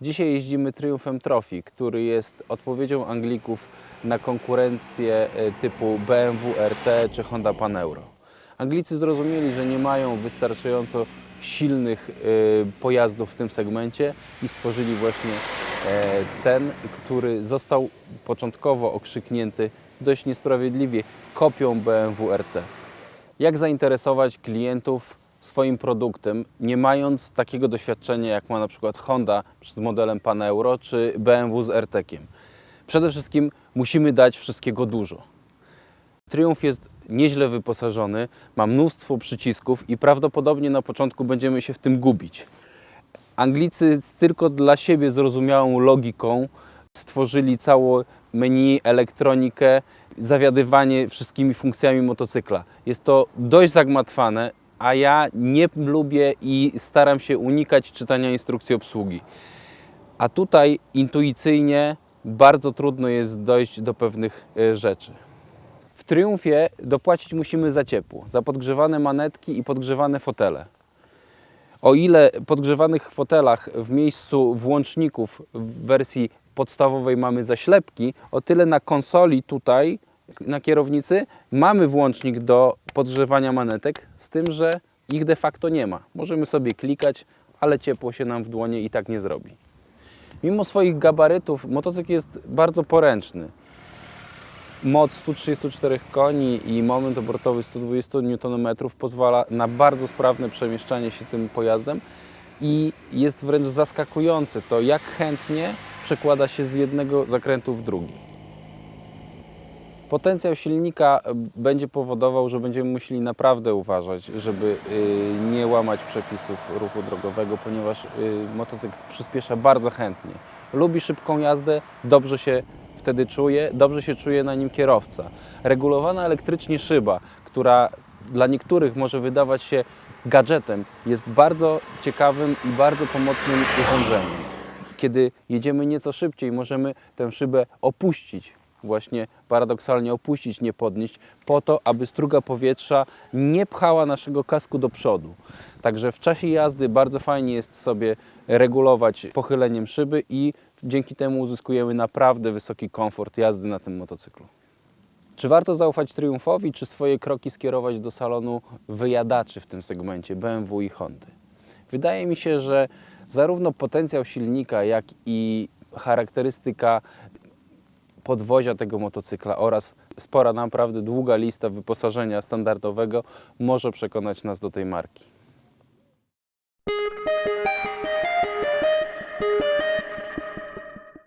Dzisiaj jeździmy Triumfem Trophy, który jest odpowiedzią Anglików na konkurencję e, typu BMW RT czy Honda Paneuro. Anglicy zrozumieli, że nie mają wystarczająco silnych e, pojazdów w tym segmencie i stworzyli właśnie e, ten, który został początkowo okrzyknięty dość niesprawiedliwie kopią BMW RT. Jak zainteresować klientów swoim produktem, nie mając takiego doświadczenia, jak ma na przykład Honda z modelem Paneuro czy BMW z RT-kiem? Przede wszystkim musimy dać wszystkiego dużo. Triumph jest nieźle wyposażony, ma mnóstwo przycisków i prawdopodobnie na początku będziemy się w tym gubić. Anglicy tylko dla siebie zrozumiałą logiką stworzyli całe menu, elektronikę, zawiadywanie wszystkimi funkcjami motocykla. Jest to dość zagmatwane, a ja nie lubię i staram się unikać czytania instrukcji obsługi. A tutaj intuicyjnie bardzo trudno jest dojść do pewnych e, rzeczy. W Triumfie dopłacić musimy za ciepło, za podgrzewane manetki i podgrzewane fotele. O ile podgrzewanych fotelach w miejscu włączników w wersji podstawowej mamy zaślepki, o tyle na konsoli tutaj, na kierownicy, mamy włącznik do podgrzewania manetek, z tym, że ich de facto nie ma. Możemy sobie klikać, ale ciepło się nam w dłonie i tak nie zrobi. Mimo swoich gabarytów motocykl jest bardzo poręczny. Moc 134 koni i moment obrotowy 120 Nm pozwala na bardzo sprawne przemieszczanie się tym pojazdem i jest wręcz zaskakujące to, jak chętnie przekłada się z jednego zakrętu w drugi. Potencjał silnika e, będzie powodował, że będziemy musieli naprawdę uważać, żeby y, nie łamać przepisów ruchu drogowego, ponieważ y, motocykl przyspiesza bardzo chętnie. Lubi szybką jazdę, dobrze się wtedy czuje, dobrze się czuje na nim kierowca. Regulowana elektrycznie szyba, która dla niektórych może wydawać się gadżetem, jest bardzo ciekawym i bardzo pomocnym urządzeniem. Kiedy jedziemy nieco szybciej, możemy tę szybę opuścić, właśnie paradoksalnie opuścić, nie podnieść, po to, aby struga powietrza nie pchała naszego kasku do przodu. Także w czasie jazdy bardzo fajnie jest sobie regulować pochyleniem szyby i dzięki temu uzyskujemy naprawdę wysoki komfort jazdy na tym motocyklu. Czy warto zaufać Triumphowi, czy swoje kroki skierować do salonu wyjadaczy w tym segmencie BMW i Hondy? Wydaje mi się, że zarówno potencjał silnika, jak i charakterystyka podwozia tego motocykla oraz spora, naprawdę długa lista wyposażenia standardowego może przekonać nas do tej marki.